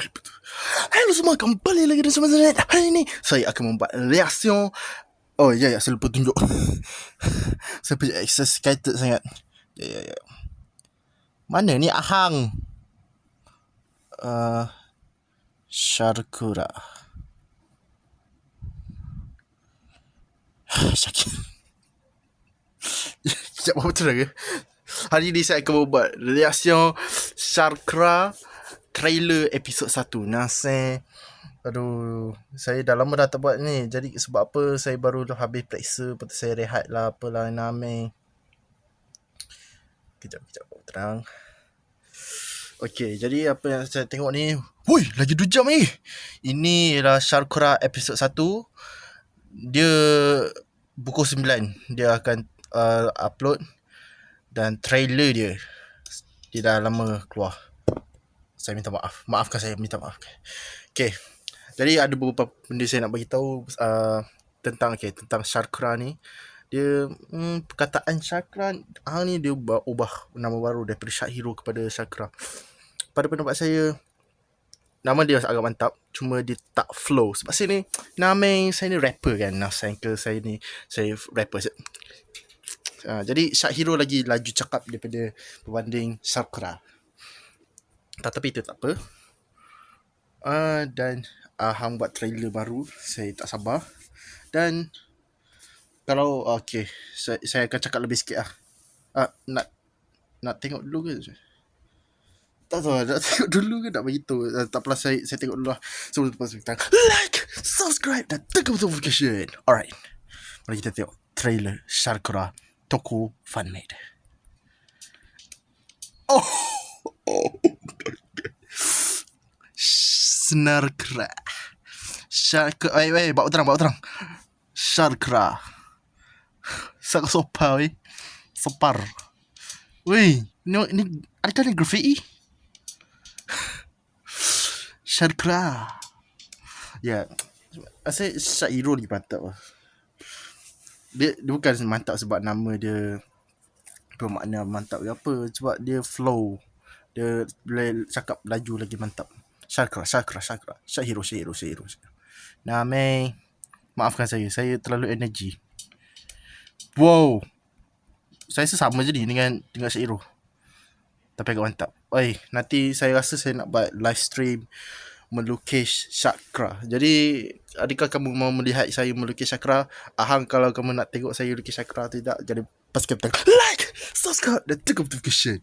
Hello semua, kembali lagi bersama saya Hari ini, saya akan membuat reaction Oh ya, ya, saya lupa tunjuk. Saya punya excited sangat. Ya, ya, ya. Mana ni? Ahang? Uh, Sharkura. Syakir Sekejap, apa betul ke? Hari ini saya akan membuat reaction Sharkra trailer episod 1 Nase Aduh Saya dah lama dah tak buat ni. Jadi sebab apa Saya baru dah habis periksa Lepas saya rehat lah Apalah nama Kejap kejap Terang. Okay jadi apa yang saya tengok ni Woi lagi 2 jam ni. Ini ialah Sharkura episod 1 Dia Pukul 9 Dia akan uh, Upload Dan trailer dia. Dia dah lama keluar saya minta maaf. Maafkan saya, minta maaf. Okay. Jadi ada beberapa benda saya nak bagi tahu uh, tentang okay, tentang Sharkra ni. Dia hmm, perkataan Sharkra hang ni dia ubah, nama baru daripada Shark Hero kepada Sharkra. Pada pendapat saya nama dia agak mantap cuma dia tak flow sebab saya ni nama saya ni rapper kan nah saya saya ni saya rapper uh, jadi Shark Hero lagi laju cakap daripada berbanding Sharkra tetapi itu tak apa. Uh, dan uh, hang buat trailer baru. Saya tak sabar. Dan kalau okay, saya, saya akan cakap lebih sikit lah. Uh, nak nak tengok dulu ke? Tak tahu nak tengok dulu ke nak beritahu. Uh, tak apalah saya, saya tengok dulu lah. Sebelum lepas kita like, subscribe dan tekan notification. Alright. Mari kita tengok trailer Sharkura Toku Fanmade. Oh! oh. Snarkra. Shark. Wait, wait, bawa terang, bawa terang. Sharkra. Sak sopa, weh. Sopar. Weh, ni, ni, adakah ni graffiti? Sharkra. Ya, yeah. saya Shark Hero lagi mantap lah. Dia, dia bukan mantap sebab nama dia bermakna mantap ke apa. Sebab dia flow. Dia boleh cakap laju lagi mantap. Syakra, Syakra, Syakra. Syahiro, Syahiro, Syahiro. Name. Maafkan saya. Saya terlalu energi. Wow. Saya sama je ni dengan dengan Syahiro. Tapi agak mantap. Oi, nanti saya rasa saya nak buat live stream melukis Syakra. Jadi, adakah kamu mau melihat saya melukis Syakra? Ahang kalau kamu nak tengok saya lukis Syakra tidak. Jadi, pas kita like, subscribe dan tekan notification.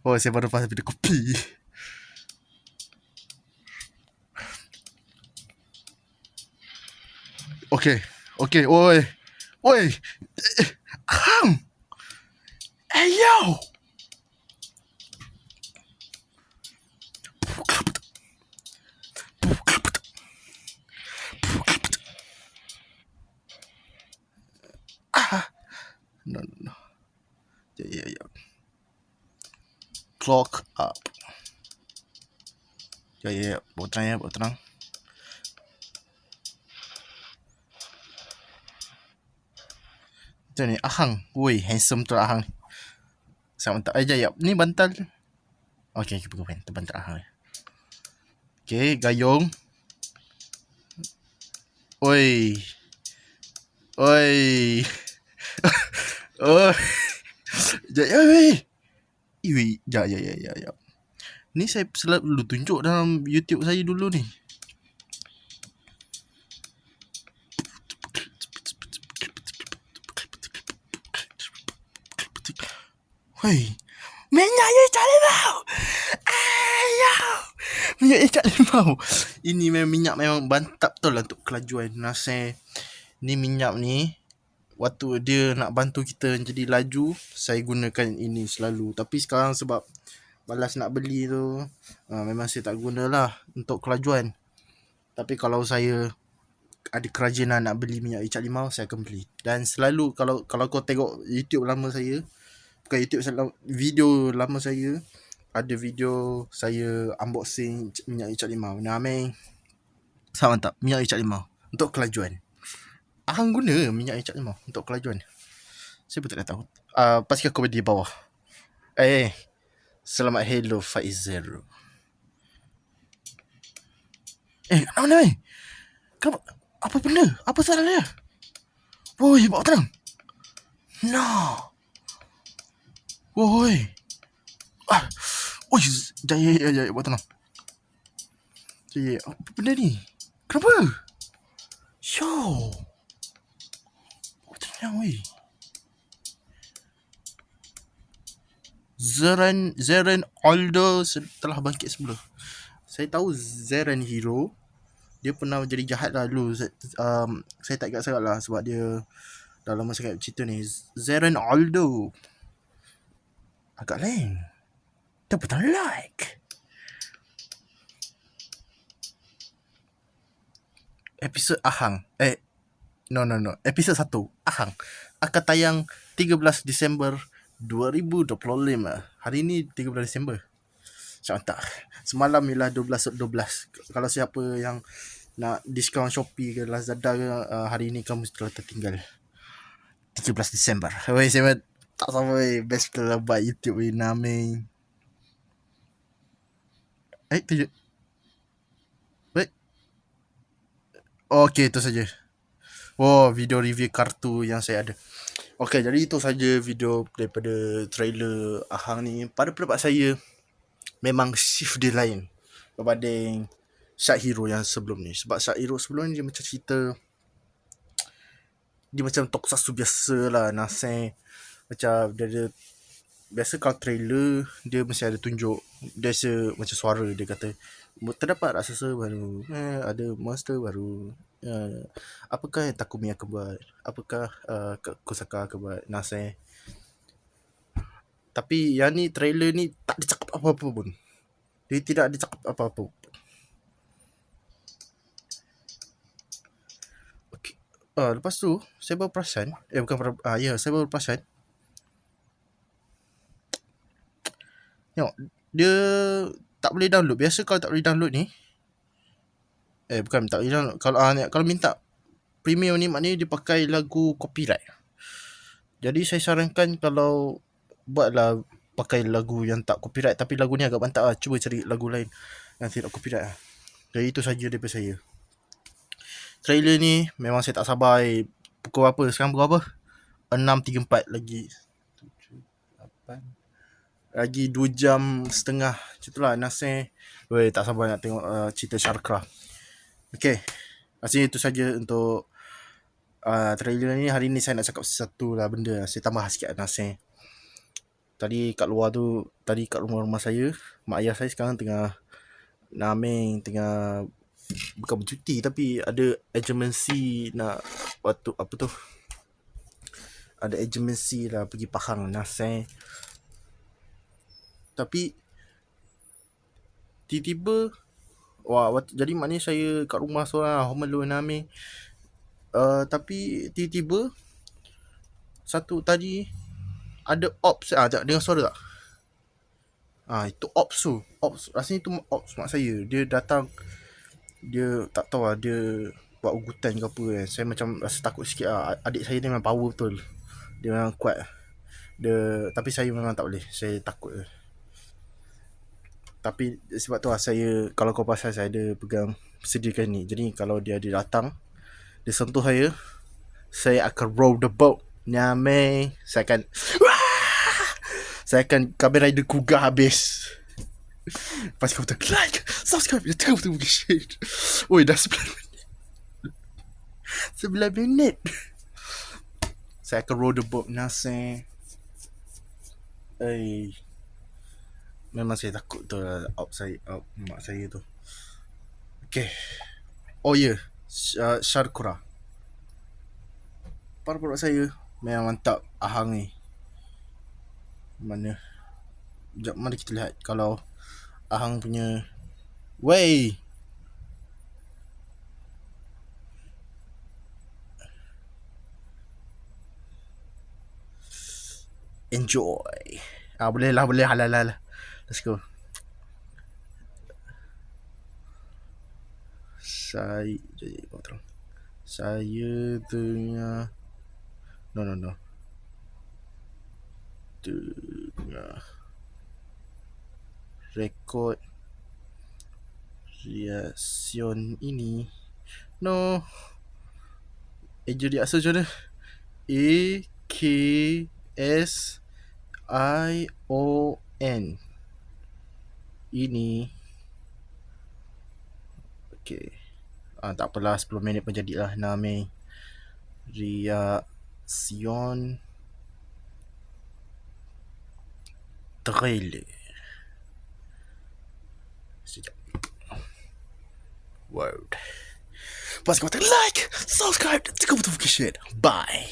Oh, saya baru pasal video kopi. Okay. Okay. Oi. Oi. Come. Hey, yo. No, no, no. Yeah, yeah, yeah. Clock up. Yeah, yeah, yeah. Buat terang ya, buat terang. Macam ni Ahang. Woi handsome tu Ahang Saya bantal aja ya Ni bantal. Okay kita pergi Kita bantal Ahang Okay gayung. Oi. Oi. Oh Ya ya ya Iwi ya ya ya ya Ni saya selalu tunjuk dalam YouTube saya dulu ni Hei, minyak ikat limau. Ayo. Minyak ikat limau. Ini memang minyak memang bantap tu lah untuk kelajuan. Nasi ni minyak ni waktu dia nak bantu kita jadi laju, saya gunakan ini selalu. Tapi sekarang sebab balas nak beli tu, uh, memang saya tak gunalah untuk kelajuan. Tapi kalau saya ada kerajinan nak beli minyak ikat limau, saya akan beli. Dan selalu kalau kalau kau tengok YouTube lama saya, bukan YouTube saya video lama saya ada video saya unboxing minyak ikat limau Name Sama tak minyak ikat limau untuk kelajuan. Ahang guna minyak ikat limau untuk kelajuan. Saya pun tak tahu. Uh, pastikan komen di bawah. Eh, selamat hello Faizer. Eh, mana ni? Kenapa? Apa benda? Apa salah dia? Woi, bawa tenang. No. Woi. Ah. Oi, jaya, jaya, jaya, bawa tenang. Jaya, apa benda ni? Kenapa? Yo. Bawa tenang, woi. Zeren Zeren Aldo telah bangkit semula. Saya tahu Zeren Hero dia pernah jadi jahat lah dulu. Um, saya tak ingat sangat lah sebab dia dalam masa kat cerita ni. Zeren Aldo. Agak lain. Teputan like. Episod Ahang. Eh, no, no, no. Episod 1. Ahang. Akan tayang 13 Disember 2025 Hari ni 13 Disember Macam tak Semalam ialah 12 12 Kalau siapa yang Nak diskaun Shopee ke Lazada ke uh, Hari ni kamu telah tertinggal 13 Disember Wei saya tak sama wei Best kalau buat YouTube wei Nami Eh tu je Wei Okay itu saja Oh video review kartu yang saya ada Okay, jadi itu saja video daripada trailer Ahang ni. Pada pendapat saya, memang shift dia lain berbanding Shark Hero yang sebelum ni. Sebab Shark Hero sebelum ni dia macam cerita dia macam tokusatsu biasa lah. Nasai macam dia ada biasa kalau trailer dia mesti ada tunjuk dia rasa macam suara dia kata terdapat raksasa baru eh, ada monster baru uh, apakah yang Takumi akan buat apakah uh, Kusaka akan buat Nase tapi yang ni trailer ni tak ada cakap apa-apa pun. Dia tidak ada cakap apa-apa. Okay. uh, lepas tu saya baru perasan eh bukan ah uh, ya yeah, saya baru perasan Tengok dia tak boleh download biasa kalau tak boleh download ni Eh bukan tak hilang kalau uh, kalau minta premium ni maknanya dia pakai lagu copyright. Jadi saya sarankan kalau buatlah pakai lagu yang tak copyright tapi lagu ni agak mantap lah. Cuba cari lagu lain yang tidak copyright lah. Jadi itu saja daripada saya. Trailer ni memang saya tak sabar eh. pukul apa sekarang pukul apa? 6.34 lagi. 7, 8. Lagi 2 jam setengah. Macam tu lah Nasir. Weh tak sabar nak tengok uh, cerita Sharkra. Okay. Rasanya itu saja untuk uh, trailer ni. Hari ni saya nak cakap satu lah benda. Saya tambah sikit nasi. Tadi kat luar tu, tadi kat rumah rumah saya, mak ayah saya sekarang tengah naming, tengah bukan bercuti tapi ada agency nak waktu apa tu ada agency lah pergi Pahang nasi tapi tiba-tiba Wah, jadi maknanya saya kat rumah seorang home alone Ami. Uh, tapi tiba-tiba satu tadi ada ops ah tak dengar suara tak? Ah itu ops tu. Ops rasanya itu ops mak saya. Dia datang dia tak tahu lah dia buat ugutan ke apa kan. Saya macam rasa takut sikit lah. Adik saya ni memang power betul. Dia memang kuat. Dia tapi saya memang tak boleh. Saya takut lah. Tapi sebab tu lah saya Kalau kau pasal saya ada pegang Sediakan ni. Jadi kalau dia ada datang Dia sentuh saya Saya akan roll the boat. Nyame Saya akan Saya akan Kamen Rider Kuga habis. Lepas kau betul Like Subscribe. Ya tengok betul Shit. Oi dah 9 minit. 9 minit. Saya akan roll the boat. Nasi Eh Memang saya takut tu lah Out saya out Mak saya tu. Okay Oh ya. Yeah. Sharkura Para produk saya? Memang mantap Ahang ni. Mana? Sekejap mari kita lihat Kalau Ahang punya Wey Enjoy. Ah boleh lah boleh halal lah Let's go. Saya jadi terang. Saya tengah No no no. Tengah rekod reaction ini. No. Eja reaction macam mana? A K S I O N. Ini. Okay. Ah, tak apalah 10 minit pun jadilah Name. Reaction trailer. Sekejap. Word. Pas kau like, subscribe, tekan notification. Bye.